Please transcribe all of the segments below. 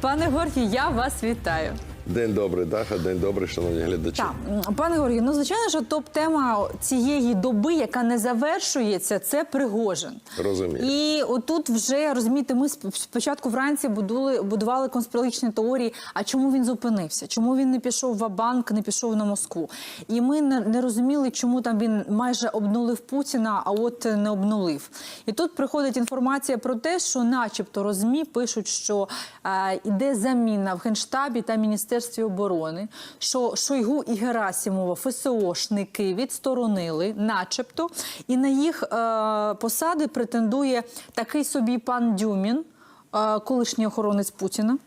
Пане горді, я вас вітаю. День добрий, Даха, день добрий, шановні глядачі. Так, пане Георгію, ну звичайно, що топ-тема цієї доби, яка не завершується, це Пригожин. Розумію. І отут вже розумієте, ми сп- спочатку вранці будували, будували конспірологічні теорії. А чому він зупинився? Чому він не пішов в банк, не пішов на Москву? І ми не, розуміли, чому там він майже обнулив Путіна, а от не обнулив. І тут приходить інформація про те, що, начебто, розмі пишуть, що е, іде заміна в генштабі та міністерстві оборони, що Шойгу і Герасімова ФСОшники відсторонили, начебто, і на їх е, посади претендує такий собі пан Дюмін, е, колишній охоронець Путіна.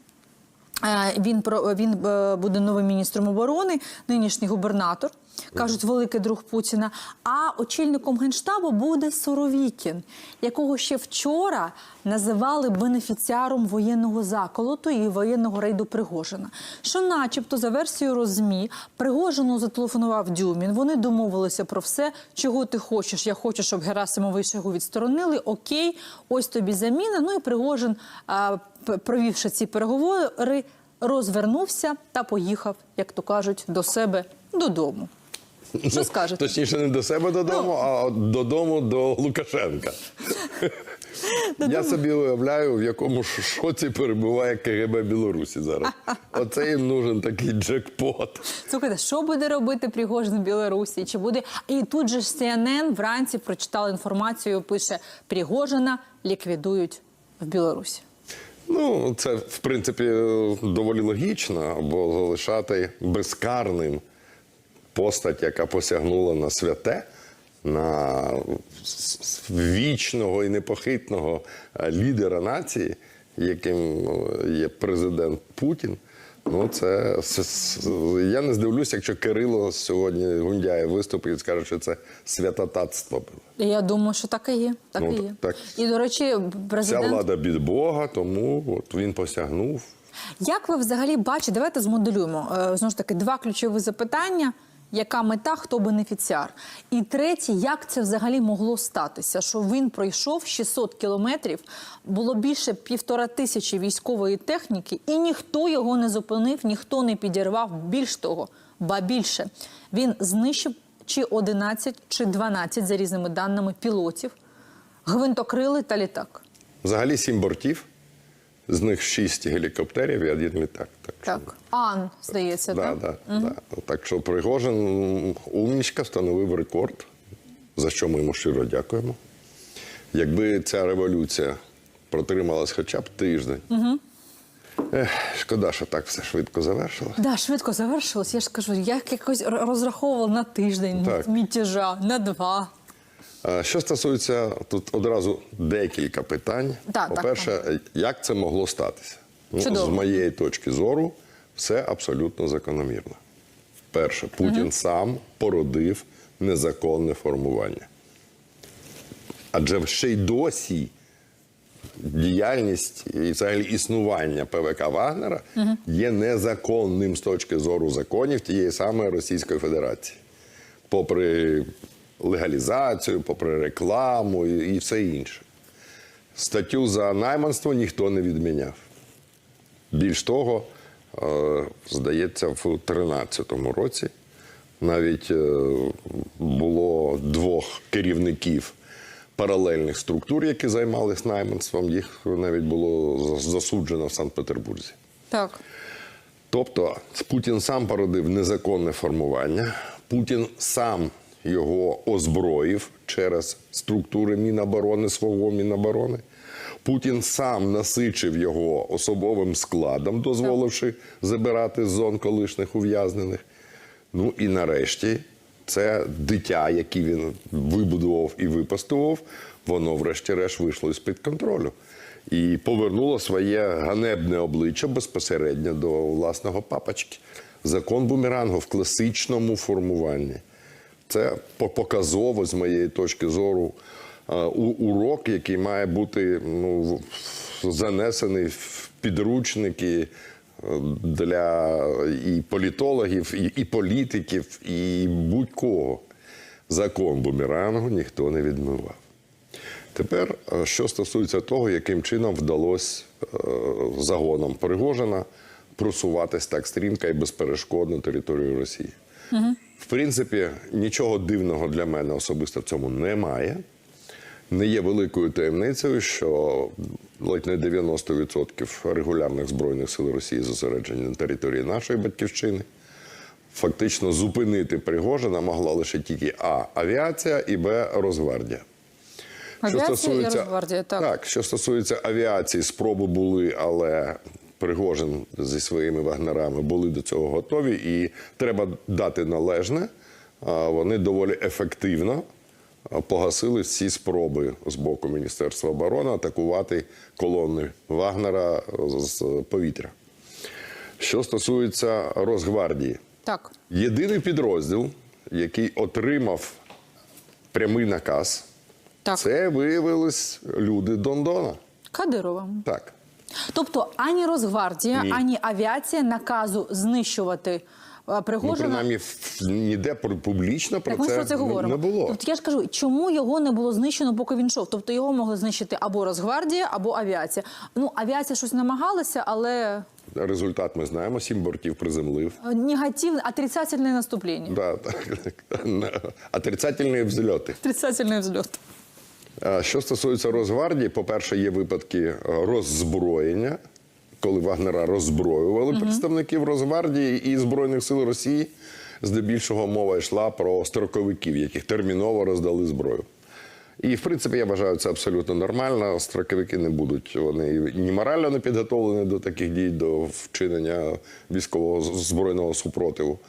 Е, Він він е, буде новим міністром оборони, нинішній губернатор. Кажуть, великий друг Путіна. А очільником генштабу буде Соровікін, якого ще вчора називали бенефіціаром воєнного заколоту і воєнного рейду Пригожина. Що, начебто, за версією розмі, Пригожину зателефонував Дюмін. Вони домовилися про все, чого ти хочеш. Я хочу, щоб Герасимова і Шойгу відсторонили. Окей, ось тобі заміна. Ну і Пригожин, провівши ці переговори, розвернувся та поїхав, як то кажуть, до себе додому. Що скажете? Точніше, не до себе додому, а додому до Лукашенка. Я собі уявляю, в якому шоці перебуває КГБ Білорусі зараз. Оце їм нужен такий джекпот. Слухайте, що буде робити Пригожин в Білорусі? Чи буде і тут же ж CNN вранці прочитала інформацію. Пише Пригожина ліквідують в Білорусі. Ну, це в принципі доволі логічно, бо залишати безкарним постать, яка посягнула на святе, на вічного і непохитного е, лідера нації, яким е, є президент Путін. Ну, це я не здивлюся, якщо Кирило сьогодні Гундяєв виступить і скаже, що це святотатство було. Я думаю, що так і є. Так Ну, і є. так. І до речі, Ця президент влада від Бога, тому от він посягнув. Як ви взагалі бачите, давайте змоделюємо е, знову ж таки два ключові запитання. Яка мета, хто бенефіціар? І третє, як це взагалі могло статися? Що він пройшов 600 кілометрів, було більше півтора тисячі військової техніки, і ніхто його не зупинив, ніхто не підірвав. Більш того, ба більше він знищив чи 11, чи 12, за різними даними, пілотів, гвинтокрили та літак. Взагалі сім бортів, з них шість гелікоптерів і один літак. Так, що- Так, Ан, здається, Да, так? да, да. так що Пригожин умнічка встановив рекорд, за що ми йому щиро дякуємо. Якби ця революція протрималась хоча б тиждень. Ех, шкода, що так все швидко завершилось. Да, швидко завершилось. Я ж кажу, я якось розраховувала на тиждень Так. мітежа, на два. Що стосується тут одразу декілька питань. Так, так, По-перше, як це могло статися? Ну, з моєї точки зору, все абсолютно закономірно. Перше, Путін сам породив незаконне формування. Адже ще й досі діяльність і взагалі існування ПВК Вагнера є незаконним з точки зору законів тієї самої Російської Федерації. Попри легалізацію, попри рекламу і, і все інше. Статтю за найманство ніхто не відміняв. Більш того, е, здається, в 2013 році навіть е, було двох керівників паралельних структур, які займалися найманством. Їх навіть було засуджено в Санкт-Петербурзі. Так. Тобто Путін сам породив незаконне формування, Путін сам його озброїв через структури Міноборони, свого Міноборони. Путін сам насичив його особовим складом, дозволивши забирати з зон колишніх ув'язнених. Ну і нарешті це дитя, яке він вибудував і випастував, воно, врешті-решт, вийшло із-під контролю і повернуло своє ганебне обличчя безпосередньо до власного папочки. Закон бумерангу в класичному формуванні. Це показово, з моєї точки зору, урок, який має бути ну, занесений в підручники е, для і політологів, і, і політиків, і будь-кого. Закон бумерангу ніхто не відмивав. Тепер, е, що стосується того, яким чином вдалося е, загоном Пригожина просуватись так стрімко і безперешкодно територію Росії. В принципі, нічого дивного для мене особисто в цьому немає. Не є великою таємницею, що ледь не 90% регулярних збройних сил Росії зосереджені на території нашої батьківщини. Фактично зупинити Пригожина могла лише тільки А. Авіація і Б. Росгвардія. Авіація і Росгвардія, так. так, що стосується авіації, спроби були, але Пригожин зі своїми вагнерами були до цього готові, і треба дати належне. Вони доволі ефективно погасили всі спроби з боку Міністерства оборони атакувати колони Вагнера з повітря. Що стосується Росгвардії, Так. єдиний підрозділ, який отримав прямий наказ, Так. це виявились люди Дондона. Кадирова. Так. Тобто ані Росгвардія, Ні. ані авіація наказу знищувати е, Ну, принаймні, ніде публічно про Так це про це не- говоримо. не було. Тобто я ж кажу, чому його не було знищено, поки він йшов? Тобто його могли знищити або Росгвардія, або авіація. Ну, авіація щось намагалася, але Результат ми знаємо: сім бортів приземлив. е, негативне, отрицательне наступлення. Да, так, так. Отрицательні взльоти. Отрицательний взльот. А Що стосується Росгвардії, по-перше, є випадки е, роззброєння, коли Вагнера роззброювали представників Росгвардії і Збройних сил Росії. Здебільшого мова йшла про строковиків, яких терміново роздали зброю. І, в принципі, я вважаю, це абсолютно нормально. Строковики не будуть. Вони ні морально не підготовлені до таких дій, до вчинення військового збройного супротиву.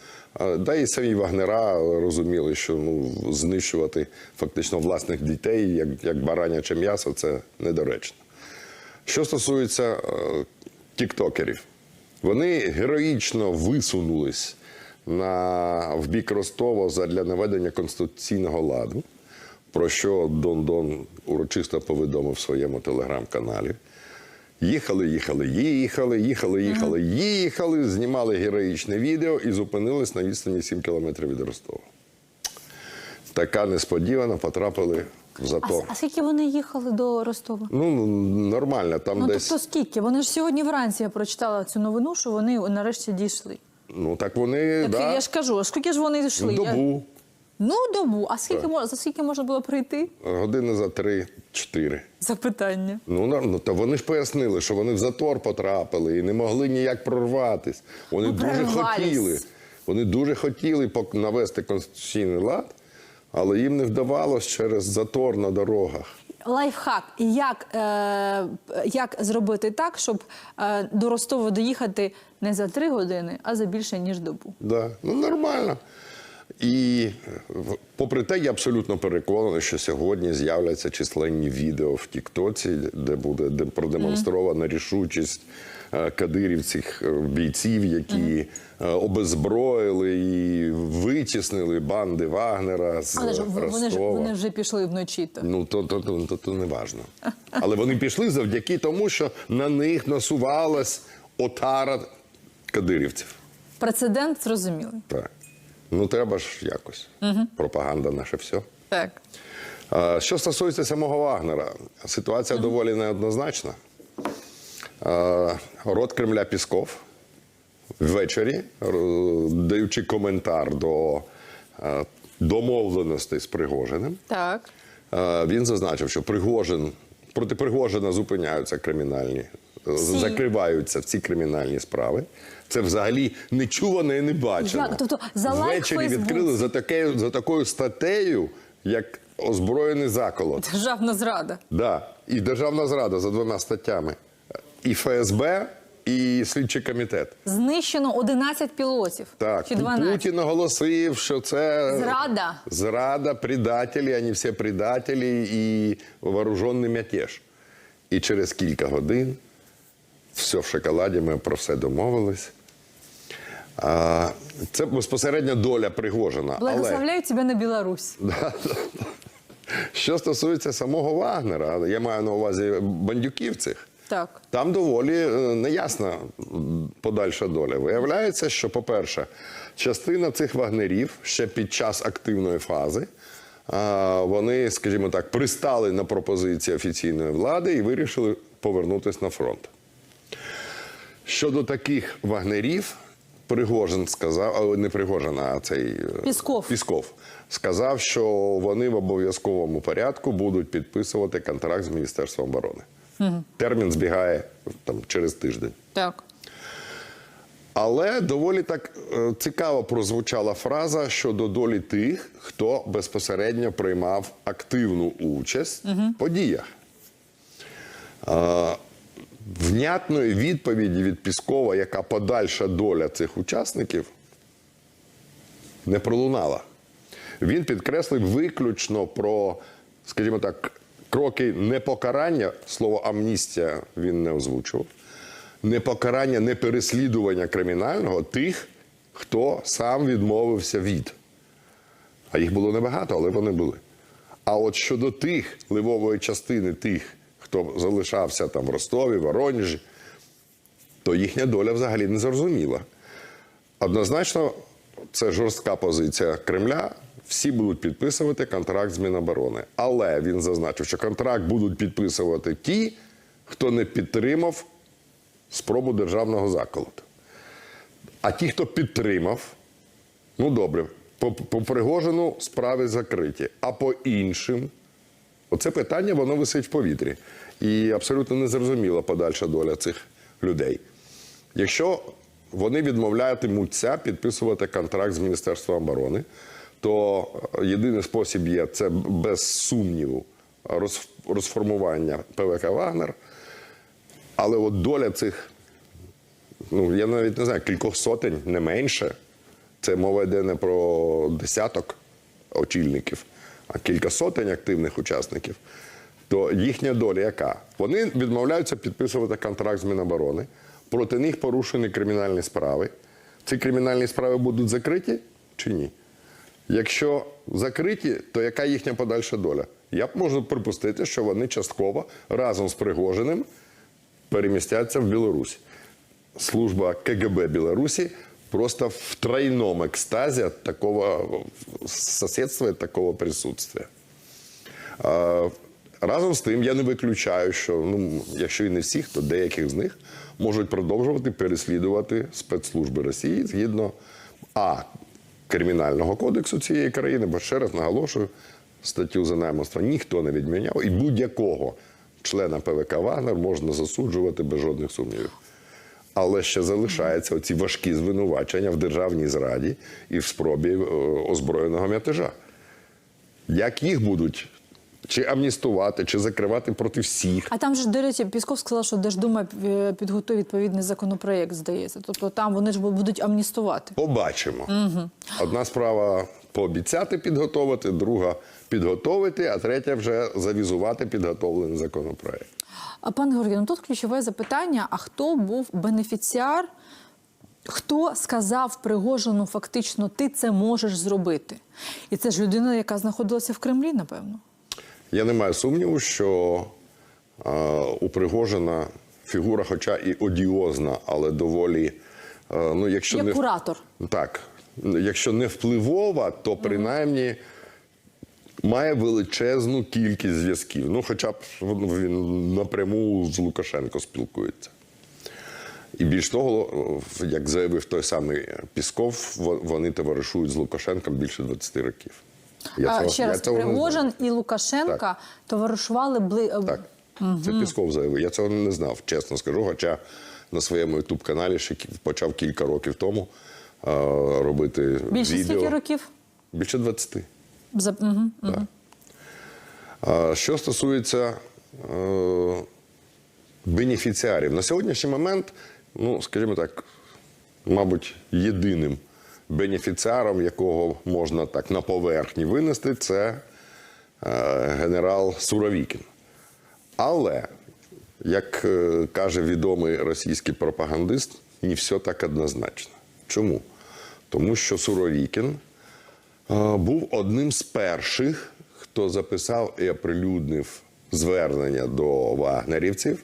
Да і самі Вагнера розуміли, що ну, знищувати фактично власних дітей, як, як бараняче м'ясо, це недоречно. Що стосується е, тіктокерів, вони героїчно висунулись на, в бік Ростова для наведення конституційного ладу, про що Дон Дон урочисто повідомив в своєму телеграм-каналі. Їхали, їхали, їхали, їхали, їхали, їхали, знімали героїчне відео і зупинились на відстані 7 кілометрів від Ростова. Така несподівано потрапили в А, затор. с- а скільки вони їхали до Ростова? Ну, нормально, там Ну десь. тобто скільки? Вони ж сьогодні вранці я прочитала цю новину, що вони нарешті дійшли. Ну так вони Так да, я ж кажу, а скільки ж вони йшли? Я- добу, Ну, добу. А скільки мож... за скільки можна було прийти? години за три-чотири. Запитання. Ну, на- ну, та вони ж пояснили, що вони в затор потрапили і не могли ніяк прорватись. Вони Ну, дуже прорвались. хотіли. Вони дуже хотіли пок- навести конституційний лад, але їм не вдавалось через затор на дорогах. Лайфхак. Як, е, як зробити так, щоб е, до Ростова доїхати не за три години, а за більше ніж добу? Да. Ну, нормально. І попри те, я абсолютно переконаний, що сьогодні з'являться численні відео в Тіктоці, де буде де продемонстрована рішучість е, кадирівців е, бійців, які е, обезброїли і витіснили банди Вагнера з Але ж вони ж вони вже пішли вночі. То. Ну, то, то, то, то, то не важно. Але вони пішли завдяки тому, що на них насувалась отара кадирівців. Прецедент зрозумілий. Так. Ну, треба ж якось. Пропаганда наше все. Так. Що стосується самого Вагнера, ситуація доволі неоднозначна. А, Рот Кремля Пісков ввечері, даючи коментар до домовленостей з Пригожиним, Так. Він зазначив, що Пригожин проти Пригожина зупиняються кримінальні, Всі. закриваються всі кримінальні справи. Це взагалі нечувано і не бачено. Як? Тобто за лайк Ввечері відкрили за таке, за такою статтею, як озброєний заколот. Державна зрада. Да. І державна зрада за двома статтями. І ФСБ, і слідчий комітет. Знищено 11 пілотів. Так, Чи 12. Путін оголосив, що це Зрада. Зрада, предателі, вони всі предателі і вооружений мятеж. І через кілька годин все в шоколаді, ми про все домовились. А, це безпосередня доля Пригожина. Але Благословляю тебе на Білорусь. що стосується самого Вагнера, я маю на увазі бандюків цих. Так. Там доволі е, неясна подальша доля. Виявляється, що, по-перше, частина цих вагнерів ще під час активної фази вони, скажімо так, пристали на пропозиції офіційної влади і вирішили повернутися на фронт. Щодо таких вагнерів, Пригожин сказав, не Пригожин, а цей е, Пісков. Пісков сказав, що вони в обов'язковому порядку будуть підписувати контракт з Міністерством оборони. Термін збігає там через тиждень. Так. Але доволі так е, цікаво прозвучала фраза щодо долі тих, хто безпосередньо приймав активну участь в подіях. Внятної відповіді від Піскова, яка подальша доля цих учасників, не пролунала. Він підкреслив виключно про, скажімо так, кроки непокарання, слово амністія він не озвучував, не покарання, не переслідування кримінального тих, хто сам відмовився від. А їх було небагато, але вони були. А от щодо тих ливової частини тих, хто залишався там в Ростові, Воронежі, то їхня доля взагалі не зрозуміла. Однозначно, це жорстка позиція Кремля. Всі будуть підписувати контракт з Міноборони. Але він зазначив, що контракт будуть підписувати ті, хто не підтримав спробу державного заколоту. А ті, хто підтримав, ну добре, по, по Пригожину справи закриті. А по іншим, оце питання воно висить в повітрі. І абсолютно незрозуміла подальша доля цих людей. Якщо вони відмовлятимуться підписувати контракт з Міністерством оборони, то е, єдиний спосіб є це без сумніву розформування ПВК Вагнер. Але от доля цих, ну я навіть не знаю, кількох сотень, не менше. Це мова йде не про десяток очільників, а кілька сотень активних учасників. То їхня доля яка? Вони відмовляються підписувати контракт з Міноборони. Проти них порушені кримінальні справи. Ці кримінальні справи будуть закриті чи ні? Якщо закриті, то яка їхня подальша доля? Я б можу припустити, що вони частково разом з Пригожиним перемістяться в Білорусь. Служба КГБ Білорусі просто в тройном экстазе от такого соседства и такого присутствия. Разом з тим, я не виключаю, що ну, якщо і не всіх, то деяких з них можуть продовжувати переслідувати спецслужби Росії згідно А. Кримінального кодексу цієї країни, бо ще раз наголошую, статтю за найманство ніхто не відміняв, і будь-якого члена ПВК Вагнер можна засуджувати без жодних сумнівів. Але ще залишаються оці важкі звинувачення в державній зраді і в спробі е, озброєного мятежа. Як їх будуть чи амністувати, чи закривати проти всіх? А там же, до речі, Пісков сказав, що Держдума е, підготує відповідний законопроєкт, здається. Тобто там вони ж будуть амністувати. Побачимо. Одна справа пообіцяти підготовити, друга підготовити, а третя вже завізувати підготовлений законопроект. А пане Георгію, ну тут ключове запитання: а хто був бенефіціар? Хто сказав Пригожину фактично, ти це можеш зробити? І це ж людина, яка знаходилася в Кремлі, напевно. Я не маю сумніву, що е, у Пригожина фігура, хоча і одіозна, але доволі. е, ну, якщо Як не куратор. Так, якщо не впливова, то принаймні має величезну кількість зв'язків. Ну, хоча б він напряму з Лукашенко спілкується. І більш того, як заявив той самий Пісков, вони товаришують з Лукашенком більше 20 років. а, цього- ще раз, цього. Пригожин і Лукашенка Так. товаришували бли... е, Так, це Пісков заявив. Я цього не знав, чесно скажу. Хоча на своєму ютуб-каналі ще почав кілька років тому е, робити більше відео. скільки років? Більше 20. За... Угу. Так. А Що стосується е, бенефіціарів, на сьогоднішній момент, ну, скажімо так, мабуть, єдиним бенефіціаром, якого можна так на поверхні винести, це е, генерал Суровікін. Але, як е, каже відомий російський пропагандист, не все так однозначно. Чому? Тому що Суровікін був одним з перших, хто записав і оприлюднив звернення до вагнерівців,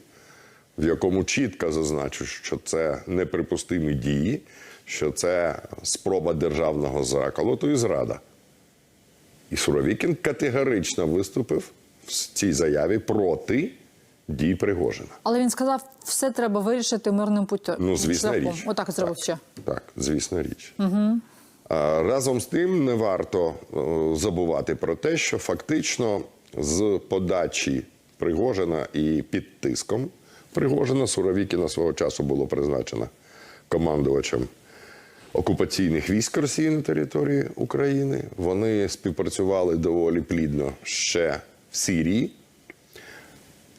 в якому чітко зазначив, що це неприпустимі дії, що це спроба державного заколоту і зрада. І Суровікін категорично виступив в цій заяві проти дій Пригожина. Але він сказав, все треба вирішити мирним путем. Ну, звісно, річ. Отак зробив ще. Так, звісно, річ. Угу. Разом з тим не варто е, забувати про те, що фактично з подачі Пригожина і під тиском Пригожина Суровікіна свого часу було призначено командувачем окупаційних військ Росії на території України. Вони співпрацювали доволі плідно ще в Сирії.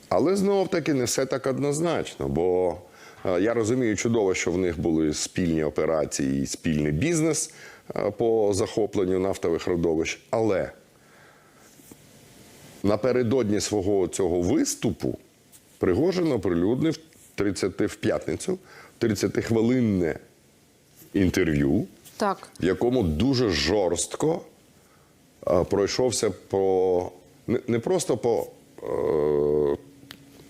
Але знов таки не все так однозначно, бо е, я розумію чудово, що в них були спільні операції і спільний бізнес по захопленню нафтових родовищ. Але напередодні свого цього виступу Пригожин оприлюднив 30 в п'ятницю 30-хвилинне інтерв'ю, Так. в якому дуже жорстко е, пройшовся по не, не просто по е,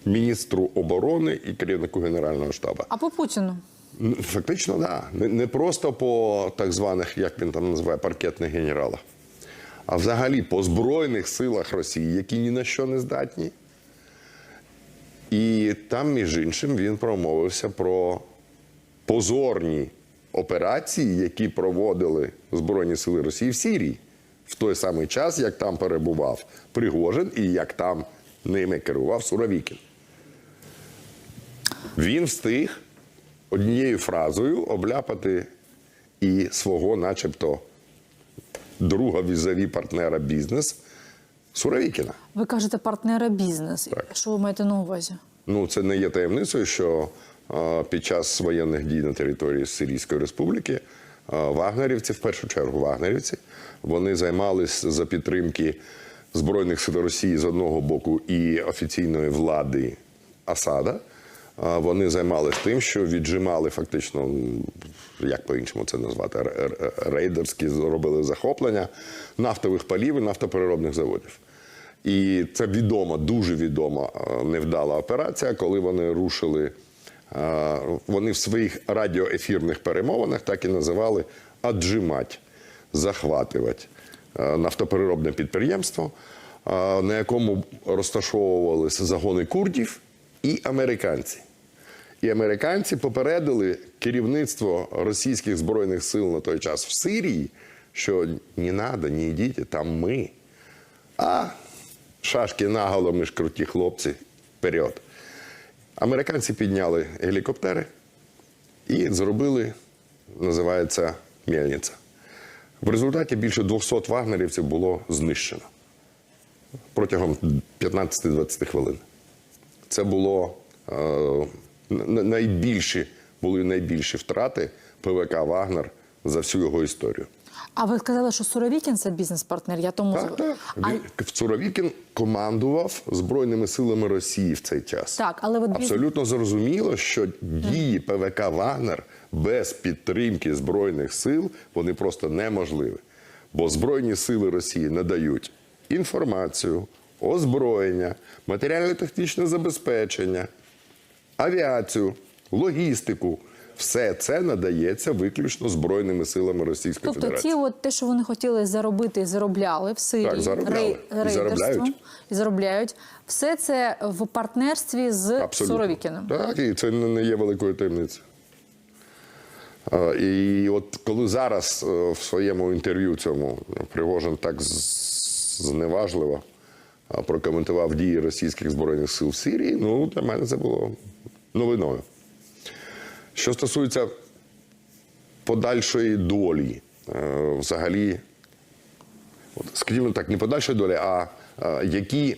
міністру оборони і керівнику Генерального штабу. А по Путіну? Фактично, так. Да. Не, просто по так званих, як він там називає, паркетних генералах, а взагалі по Збройних силах Росії, які ні на що не здатні. І там, між іншим, він промовився про позорні операції, які проводили Збройні сили Росії в Сирії в той самий час, як там перебував Пригожин і як там ними керував Суровікін. Він встиг однією фразою обляпати і свого, начебто, друга візаві партнера бізнес Суровікіна. Ви кажете партнера бізнес. Так. Що ви маєте на увазі? Ну, це не є таємницею, що а, під час воєнних дій на території Сирійської республіки а, вагнерівці, в першу чергу вагнерівці, вони займались за підтримки Збройних сил Росії з одного боку і офіційної влади Асада. Вони займалися тим, що віджимали фактично, як по-іншому це назвати, рейдерські робили захоплення нафтових палів і нафтопереробних заводів. І це відома, дуже відома е, невдала операція, коли вони рушили. е, Вони в своїх радіоефірних перемовинах так і називали аджимать, захватувати е, нафтопереробне підприємство, на якому розташовувалися загони курдів і американці. І американці попередили керівництво російських збройних сил на той час в Сирії, що не треба, не йдіть, там ми. А шашки наголо, ми ж круті хлопці, вперед. Американці підняли гелікоптери і зробили, називається мельниця. В результаті більше 200 вагнерівців було знищено протягом 15-20 хвилин. Це було е, найбільші, були найбільші втрати ПВК Вагнер за всю його історію. А ви сказали, що Суровікін це бізнес-партнер. Я тому Так, так. А, Цуровікін командував Збройними силами Росії в цей час. Так, але от Абсолютно зрозуміло, що дії ПВК Вагнер без підтримки Збройних сил вони просто неможливі. Бо Збройні сили Росії надають інформацію, озброєння, матеріально-технічне забезпечення, авіацію, логістику. Все це надається виключно Збройними силами Російської Тобто Федерації. ті, от те, що вони хотіли заробити, заробляли в Сирії, Так, заробляли. І заробляють. і заробляють. Все це в партнерстві з Абсолютно. Суровікіном. Так, і це не не є великою таємницею. І от коли зараз е, в своєму інтерв'ю цьому Пригожин так зневажливо прокоментував дії російських збройних сил в Сирії, ну для мене це було новиною. Що стосується подальшої долі, е, взагалі, от, скажімо так, не подальшої долі, а е, які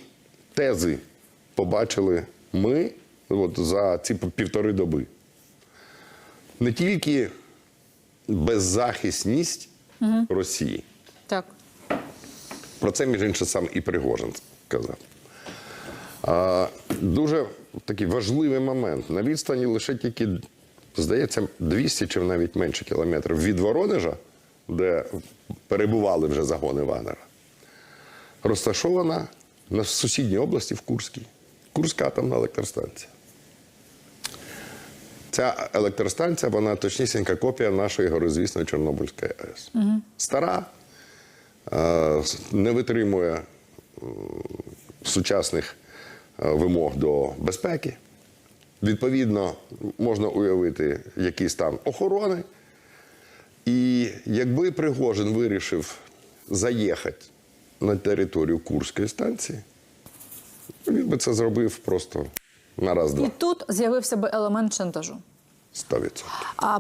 тези побачили ми от, за ці півтори доби. Не тільки беззахисність Росії. Так. Про це, між іншим, сам і Пригожин сказав. А, дуже такий важливий момент. На відстані лише тільки, здається, 200 чи навіть менше кілометрів від Воронежа, де перебували вже загони Вагнера, розташована на сусідній області в Курській. Курська атомна електростанція. Ця електростанція, вона точнісінька копія нашої горизвісної Чорнобильської АЕС. Стара, е, не витримує сучасних вимог до безпеки. Відповідно, можна уявити, який стан охорони. І якби Пригожин вирішив заїхати на територію Курської станції, він би це зробив просто на І раз-два, тут з'явився би елемент шантажу. 100%. А